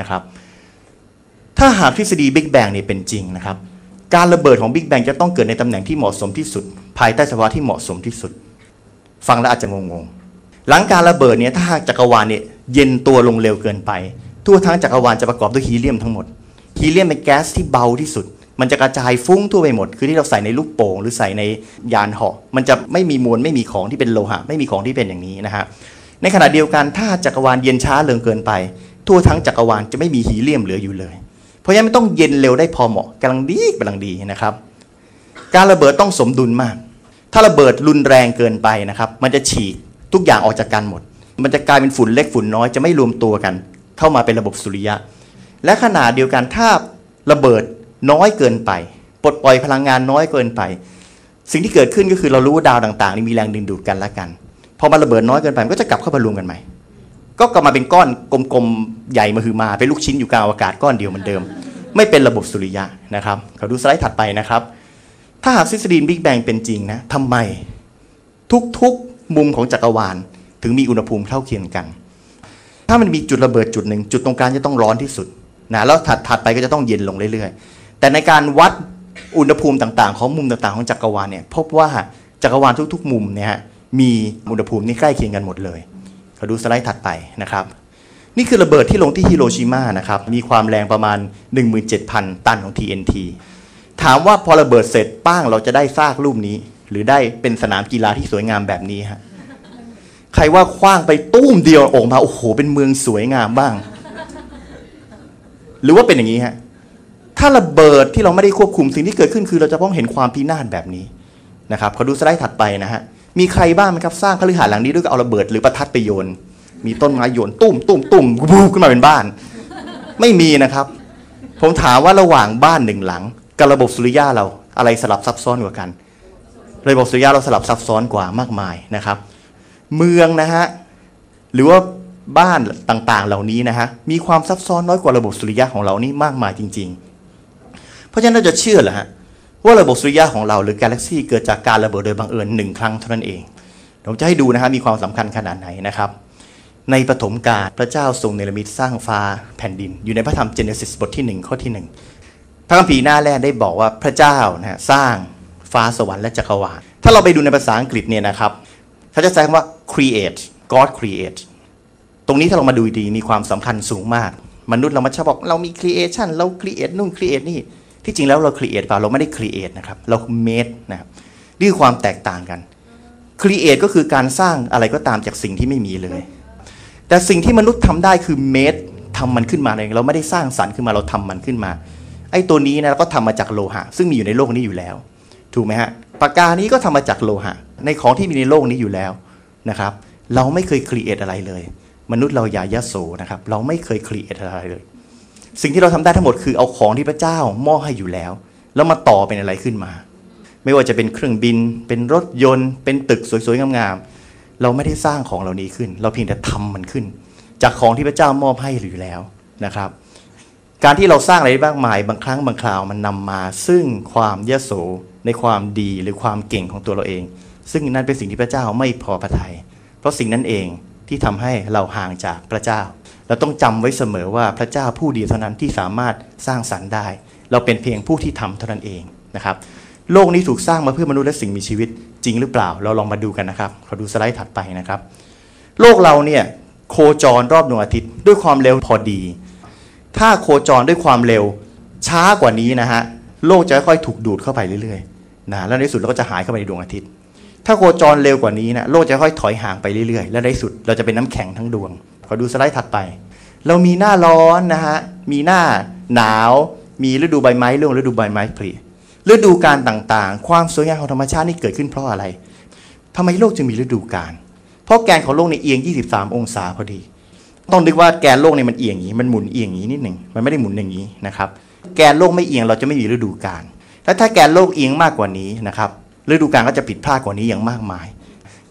นะครับ ถ้าหากทฤษฎีบิ๊กแบงเนี่ยเป็นจริงนะครับ การระเบิดของบิ๊กแบงจะต้องเกิดในตำแหน่งที่เหมาะสมที่สุด ภายใต้สภาวะที่เหมาะสมที่สุด ฟังแล้วอาจจะงงๆ หลังการระเบิดเนี่ยถ้าหากจักรวาลเนี่ยเย็นตัวลงเร็วเกินไป ทั่วทั้งจักรวาลจะประกอบด้วยฮีเลียมทั้งหมดฮีเลียมเป็นแก๊สที่เบาที่สุด มันจะกระจายฟุ้งทั่วไปหมด คือที่เราใส่ในลูกโป่งหรือใส่ในยานเหาะ มันจะไม่มีมวลไม่มีของที่เป็นโลหะ ไม่มีของที่เป็นอย่างนี้นะฮะ ในขณะเดียวกันถ้าจักรวาลเย็นช้าเร็วเกินไป ทั่วทั้งจักรวาลจะไม่มีฮีเลียมเหลืออยู่เลย เพราะฉะนั้นมันต้องเย็นเร็วได้พอเหมาะกำลังดีกำลังดีนะครับ การระเบิดต้องสมดุลมาก ถ้าระเบิดรุนแรงเกินไปนะครับ มันจะฉีกทุกอย่างออกจากกันหมด มันจะกลายเป็นฝุ่นเล็กฝุ่นน้อยจะไม่รวมตัวกัน เข้ามาเป็นระบบสุริยะ และขนาดเดียวกันถ้าระเบิดน้อยเกินไป ปลดปล่อยพลังงานน้อยเกินไป สิ่งที่เกิดขึ้นก็คือเรารู้ว่าดาวต่างๆนี่มีแรงดึงดูดกันละกันพอมันระเบิดน้อยเกินไปมันก็จะกลับเข้ามารวมกันใหม่ ก็กลับมาเป็นก้อนกลมๆใหญ่มาคือมาเป็นลูกชิ้นอยู่กลางอากาศก้อนเดียวเหมือนเดิม ไม่เป็นระบบสุริยะนะครับเขาดูสไลด์ถัดไปนะครับ ถ้าหากทฤษฎีบิ๊กแบงเป็นจริงนะทำไมทุกๆมุมของจักรวาลถึงมีอุณหภูมิเท่าเทียมกัน ถ้ามันมีจุดระเบิดจุดหนึ่งจุดตรงกลางจะต้องร้อนที่สุดนะแล้วถัดถัดไปก็จะต้องเย็นลงเรื่อยๆ แต่ในการวัดอุณหภูมิต่างๆ ของมุมต่างๆ ของจักรวาลเนี่ยพบว่าจักรวาลทุก ๆ มุมเนี่ยมีอุณหภูมินี่ใกล้เคียงกันหมดเลย ขาดูสไลด์ถัดไปนะครับ นี่คือระเบิดที่ลงที่ฮิโรชิมานะครับ มีความแรงประมาณ 17,000 ตันของ TNT ถามว่าพอระเบิดเสร็จป้างเราจะได้ซากรูปนี้ หรือได้เป็นสนามกีฬาที่สวยงามแบบนี้ฮะใครว่าคว้างไปตุ้มเดียวออกมาโอ้โห เป็นเมืองสวยงามบ้าง หรือว่าเป็นอย่างนี้ฮะถ้าระเบิดที่เราไม่ได้ควบคุมสิ่งที่เกิดขึ้นคือเราจะต้องเห็นความพินาศแบบนี้นะครับขาดูสไลด์ถัดไปนะฮะ มีใครบ้างไหมครับสร้างคฤหาสน์หลังนี้ด้วยการเอาระเบิดหรือประทัดไปโยน มีต้นไม้โยนตุ้มตุ้มตุ้มบูขึ้นมาเป็นบ้าน ไม่มีนะครับ ผมถามว่าระหว่างบ้านหนึ่งหลัง กับระบบสุริยะเราอะไรสลับซับซ้อนกว่ากัน ระบบสุริยะเราสลับซับซ้อนกว่ามากมายนะครับ เมืองนะฮะหรือว่าบ้านต่างๆ เหล่านี้นะฮะมีความซับซ้อนน้อยกว่าระบบสุริยะของเรานี่มากมายจริง ๆ เพราะฉะนั้นเราจะเชื่อเหรอฮะ ว่าระบบสุริยะของเราหรือกาแล็กซี่เกิดจากการระเบิดโดยบังเอิญหนึ่งครั้งเท่านั้นเองผมจะให้ดูนะฮะมีความสำคัญขนาดไหนนะครับ ในปฐมกาลพระเจ้าทรงเนรมิตสร้างฟ้าแผ่นดิน อยู่ในพระธรรมเจเนซิสบทที่หนึ่งข้อที่หนึ่งพระคัมภีร์หน้าแรกได้บอกว่าพระเจ้านะสร้างฟ้าสวรรค์และจักรวาลถ้าเราไปดูในภาษาอังกฤษเนี่ยนะครับเขาจะใช้คำว่า create God create ตรงนี้ถ้าเรามาดูดีมีความสำคัญสูงมาก มนุษย์เรามาชอบบอกเรามี creation เรา create นู่น create นี่ ที่จริงแล้วเรา create เปล่าเราไม่ได้ create นะครับเรา made นะครับนี่คือความแตกต่างกัน create ก็คือการสร้างอะไรก็ตามจากสิ่งที่ไม่มีเลย แต่สิ่งที่มนุษย์ทำได้คือ made ทำมันขึ้นมาเองเราไม่ได้สร้างสรรค์ขึ้นมาเราทำมันขึ้นมา ไอ้ตัวนี้นะเราก็ทำมาจากโลหะ ซึ่งมีอยู่ในโลกนี้อยู่แล้ว ถูกไหมฮะปากกานี้ก็ทำมาจากโลหะ ในของที่มีในโลกนี้อยู่แล้วนะครับ เราไม่เคย create อะไรเลย มนุษย์เราอย่ายโสนะครับ เราไม่เคย create อะไรเลย สิ่งที่เราทำได้ทั้งหมดคือเอาของที่พระเจ้ามอบให้อยู่แล้ว แล้วมาต่อเป็นอะไรขึ้นมา ไม่ว่าจะเป็นเครื่องบิน เป็นรถยนต์ เป็นตึกสวยๆงามๆเราไม่ได้สร้างของเหล่านี้ขึ้น เราเพียงแต่ทำมันขึ้น จากของที่พระเจ้ามอบให้อยู่แล้วนะครับ การที่เราสร้างอะไรบ้างมาย บางครั้งบางคราวมันนำมา ซึ่งความยโสในความดีหรือความเก่งของตัวเราเอง ซึ่งนั่นเป็นสิ่งที่พระเจ้าไม่พอพระทยัยเพราะสิ่งนั้นเอง ที่ทำให้เราห่างจากพระเจ้า เราต้องจำไว้เสมอว่าพระเจ้าผู้เดียวเท่านั้นที่สามารถสร้างสรรค์ได้ เราเป็นเพียงผู้ที่ทำเท่านั้นเองนะครับโลกนี้ถูกสร้างมาเพื่อมนุษย์และสิ่งมีชีวิตจริงหรือเปล่า เราลองมาดูกันนะครับขอดูสไลด์ถัดไปนะครับ โลกเราเนี่ยโคจรรอบดวงอาทิตย์ด้วยความเร็วพอดี ถ้าโคจรด้วยความเร็วช้ากว่านี้นะฮะโลกจะค่อยๆถูกดูดเข้าไปเรื่อยๆนะแล้วในที่สุดเราก็จะหายเข้าไปในดวงอาทิตย์ ถ้าโคจรเร็วกว่านี้นะโลกจะค่อยถอยห่างไปเรื่อยๆ และในสุดเราจะเป็นน้ำแข็งทั้งดวง ขอดูสไลด์ถัดไป เรามีหน้าร้อนนะฮะ มีหน้าหนาว มีฤดูใบไม้ร่วงฤดูใบไม้ผลิฤดูการต่างๆ ความสวยงามของธรรมชาตินี่เกิดขึ้นเพราะอะไรทำไมโลกจึงมีฤดูกาลเพราะแกนของโลกในเอียง 23 องศาพอดี ต้องนึกว่าแกนโลกเนี่ยมันเอียงอย่างนี้ มันหมุนเอียงอย่างนี้นิดหนึ่ง มันไม่ได้หมุนอย่างนี้นะครับ แกนโลกไม่เอียงเราจะไม่มีฤดูกาลและถ้าแกนโลกเอียงมากกว่านี้นะครับ ฤดูกาลก็จะผิดพลาดกว่านี้อย่างมากมาย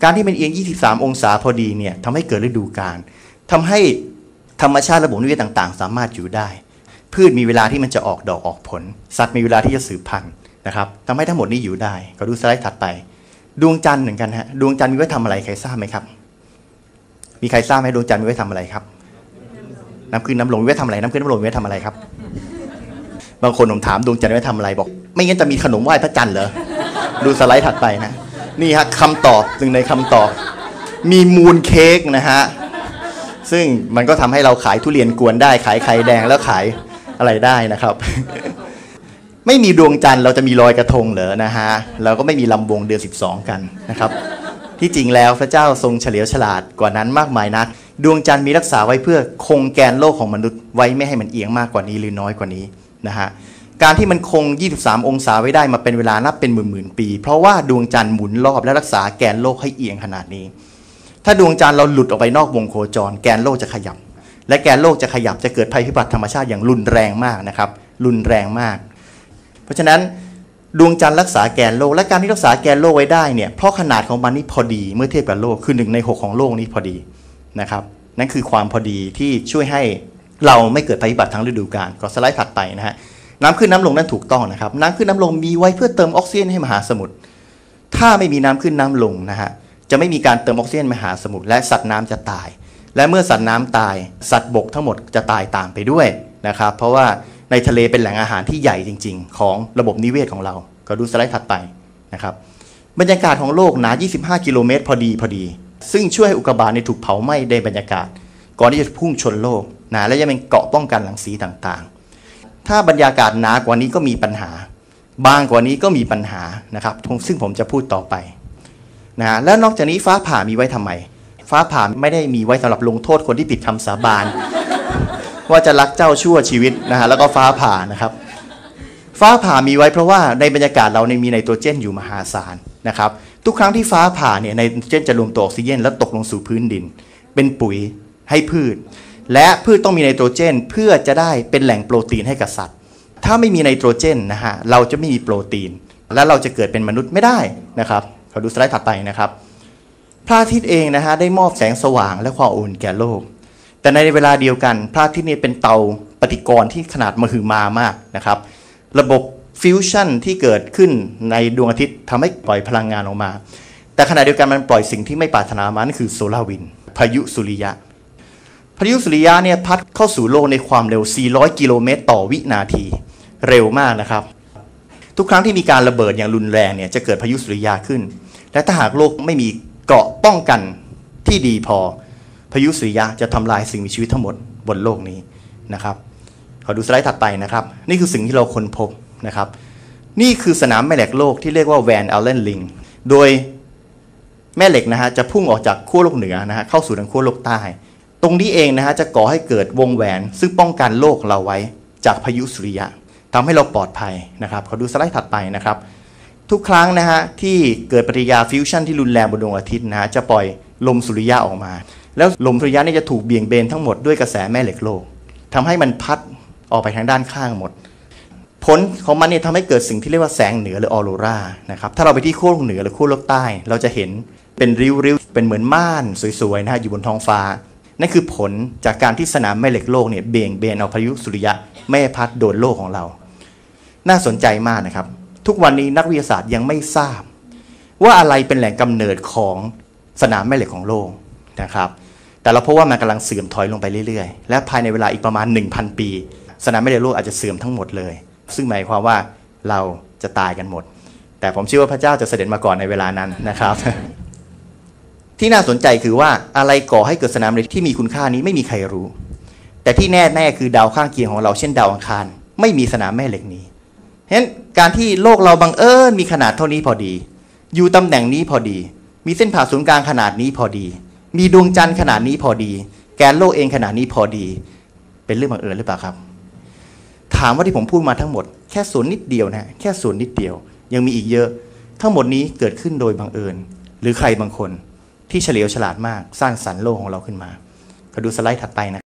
การที่มันเอียง 23 องศาพอดีเนี่ยทำให้เกิดฤดูกาลทำให้ธรรมชาติระบบนิเวศต่างๆ สามารถอยู่ได้ พืชมีเวลาที่มันจะออกดอกออกผล สัตว์มีเวลาที่จะสืบพันธุ์นะครับทำให้ทั้งหมดนี้อยู่ได้ ก็ดูสไลด์ถัดไป ดวงจันทร์เหมือนกันฮะดวงจันทร์มีไว้ทำอะไรใครทราบไหมครับ มีใครทราบไหมดวงจันทร์มีไว้ทำอะไรครับน้ำขึ้นน้ำลงมีไว้ทำอะไรน้ำขึ้นน้ำลงมีไว้ทำอะไรครับ บางคนผมถามดวงจันทร์ไว้ทำอะไรบอก ไม่งั้นจะมีขนมไหว้พระจันทร์เหรอ ดูสไลด์ถัดไปนะ นี่ฮะคำตอบหนึ่งในคำตอบ มีมูนเค้กนะฮะ ซึ่งมันก็ทำให้เราขายทุเรียนกวนได้ ขายไข่แดงแล้วขายอะไรได้นะครับ ไม่มีดวงจันทร์เราจะมีลอยกระทงเหรอนะฮะเราก็ไม่มีลำวงเดือน 12 กันนะครับ ที่จริงแล้วพระเจ้าทรงเฉลียวฉลาดกว่านั้นมากมายนัก ดวงจันทร์มีรักษาไว้เพื่อคงแกนโลกของมนุษย์ไว้ไม่ให้มันเอียงมากกว่านี้หรือน้อยกว่านี้นะฮะ การที่มันคง 23 องศาไว้ได้มาเป็นเวลานับเป็นหมื่นๆปี เพราะว่าดวงจันทร์หมุนรอบและรักษาแกนโลกให้เอียงขนาดนี้ ถ้าดวงจันทร์เราหลุดออกไปนอกวงโคจร แกนโลกจะขยับ และแกนโลกจะขยับจะเกิดภัยพิบัติธรรมชาติอย่างรุนแรงมากนะครับ รุนแรงมาก เพราะฉะนั้นดวงจันทร์รักษาแกนโลก และการที่รักษาแกนโลกไว้ได้เนี่ยเพราะขนาดของมันนี่พอดีเมื่อเทียบกับโลกคือหนึ่งในหกของโลกนี้พอดีนะครับนั่นคือความพอดีที่ช่วยให้เราไม่เกิดภัยพิบัติทั้งฤดูกาลก็สไลด์ถัดไปนะฮะ น้ำขึ้นน้ำลงนั่นถูกต้องนะครับ น้ำขึ้นน้ำลงมีไว้เพื่อเติมออกซิเจนให้มหาสมุทร ถ้าไม่มีน้ำขึ้นน้ำลงนะฮะ จะไม่มีการเติมออกซิเจนมหาสมุทรและสัตว์น้ำจะตาย และเมื่อสัตว์น้ำตาย สัตว์บกทั้งหมดจะตายตามไปด้วยนะครับ เพราะว่าในทะเลเป็นแหล่งอาหารที่ใหญ่จริง ๆ ของระบบนิเวศของเรา ก็ดูสไลด์ถัดไปนะครับ บรรยากาศของโลกหนา 25 กิโลเมตรพอดีพอดี ซึ่งช่วยให้อุกกาบาตในถูกเผาไหม้ในบรรยากาศ ก่อนที่จะพุ่งชนโลกนะและยังเป็นเกาะป้องกันรังสีต่างๆ ถ้าบรรยากาศหนากว่านี้ก็มีปัญหา บางกว่านี้ก็มีปัญหานะครับซึ่งผมจะพูดต่อไปนะแล้วนอกจากนี้ฟ้าผ่ามีไว้ทำไม ฟ้าผ่าไม่ได้มีไว้สำหรับลงโทษคนที่ผิดคำสาบาน ว่าจะรักเจ้าชั่วชีวิตนะฮะแล้วก็ฟ้าผ่านะครับ ฟ้าผ่ามีไว้เพราะว่าในบรรยากาศเราในมีไนโตรเจนอยู่มหาศาลนะครับทุกครั้งที่ฟ้าผ่าเนี่ยไนโตรเจนจะรวมตัวออกซิเจนแล้วตกลงสู่พื้นดิน เป็นปุ๋ยให้พืช และพืชต้องมีไนโตรเจนเพื่อจะได้เป็นแหล่งโปรตีนให้กับสัตว์ ถ้าไม่มีไนโตรเจนนะฮะเราจะไม่มีโปรตีน และเราจะเกิดเป็นมนุษย์ไม่ได้นะครับขอดูสไลด์ถัดไปนะครับพระอาทิตย์เองนะฮะได้มอบแสงสว่างและความอุ่นแก่โลก แต่ในเวลาเดียวกันพระอาทิตย์นี่เป็นเตาปฏิกรณ์ที่ขนาดมหึมามากนะครับ ระบบฟิวชั่นที่เกิดขึ้นในดวงอาทิตย์ทำให้ปล่อยพลังงานออกมา แต่ขณะเดียวกันมันปล่อยสิ่งที่ไม่ปรารถนามานั่นคือโซลาร์วินพายุสุริยะ พายุสุริยะเนี่ยพัดเข้าสู่โลกในความเร็ว 400 กิโลเมตรต่อวินาที เร็วมากนะครับ ทุกครั้งที่มีการระเบิดอย่างรุนแรงเนี่ยจะเกิดพายุสุริยะขึ้น และถ้าหากโลกไม่มีเกราะป้องกันที่ดีพอ พายุสุริยะจะทำลายสิ่งมีชีวิตทั้งหมดบนโลกนี้นะครับ ขอดูสไลด์ถัดไปนะครับ นี่คือสิ่งที่เราค้นพบนะครับ นี่คือสนามแม่เหล็กโลกที่เรียกว่าแวนอัลเลนลิง โดยแม่เหล็กนะฮะจะพุ่งออกจากขั้วโลกเหนือนะฮะเข้าสู่ทางขั้วโลกใต้ ตรงนี้เองนะฮะจะก่อให้เกิดวงแหวน ซึ่งป้องกันโลกเราไว้จากพายุสุริยะทำให้เราปลอดภัยนะครับขอดูสไลด์ถัดไปนะครับ ทุกครั้งนะฮะที่เกิดปฏิกิริยาฟิวชั่นที่รุนแรงบนดวงอาทิตย์นะฮะจะปล่อยลมสุริยะออกมา แล้วลมสุริยะนี่จะถูกเบี่ยงเบนทั้งหมดด้วยกระแสแม่เหล็กโลกทำให้มันพัดออกไปทางด้านข้างหมดผลของมันเนี่ยทำให้เกิดสิ่งที่เรียกว่าแสงเหนือหรือออโรรานะครับถ้าเราไปที่ขั้วโลกเหนือหรือขั้วโลกใต้ เราจะเห็นเป็นริ้วๆเป็นเหมือนม่านสวยๆนะฮะอยู่บนท้องฟ้า นั่นคือผลจากการที่สนามแม่เหล็กโลกเนี่ยเบี่ยงเบนเอาพายุสุริยะไม่พัดโดนโลกของเรา น่าสนใจมากนะครับ ทุกวันนี้นักวิทยาศาสตร์ยังไม่ทราบ ว่าอะไรเป็นแหล่งกำเนิดของสนามแม่เหล็กของโลกนะครับ แต่เราพบว่ามันกำลังเสื่อมถอยลงไปเรื่อยๆ และภายในเวลาอีกประมาณ 1,000 ปี สนามแม่เหล็กโลกอาจจะเสื่อมทั้งหมดเลย ซึ่งหมายความว่าเราจะตายกันหมด แต่ผมเชื่อว่าพระเจ้าจะเสด็จมาก่อนในเวลานั้นนะครับ ที่น่าสนใจคือว่าอะไรก่อให้เกิดสนามเหล็กที่มีคุณค่านี้ไม่มีใครรู้ แต่ที่แน่ๆคือดาวข้างเคียงของเราเช่นดาวอังคาร ไม่มีสนามแม่เหล็กนี้เพราะฉะนั้นการที่โลกเราบังเอิญมีขนาดเท่านี้พอดี อยู่ตำแหน่งนี้พอดี มีเส้นผ่าศูนย์กลางขนาดนี้พอดี มีดวงจันทร์ขนาดนี้พอดี แกนโลกเองขนาดนี้พอดี เป็นเรื่องบังเอิญหรือเปล่าครับ ถามว่าที่ผมพูดมาทั้งหมดแค่ส่วนนิดเดียวนะแค่ส่วนนิดเดียว ยังมีอีกเยอะ ทั้งหมดนี้เกิดขึ้นโดยบังเอิญ หรือใครบางคน ที่เฉลียวฉลาดมากสร้างสรรค์โลกของเราขึ้นมาก็ดูสไลด์ถัดไปนะ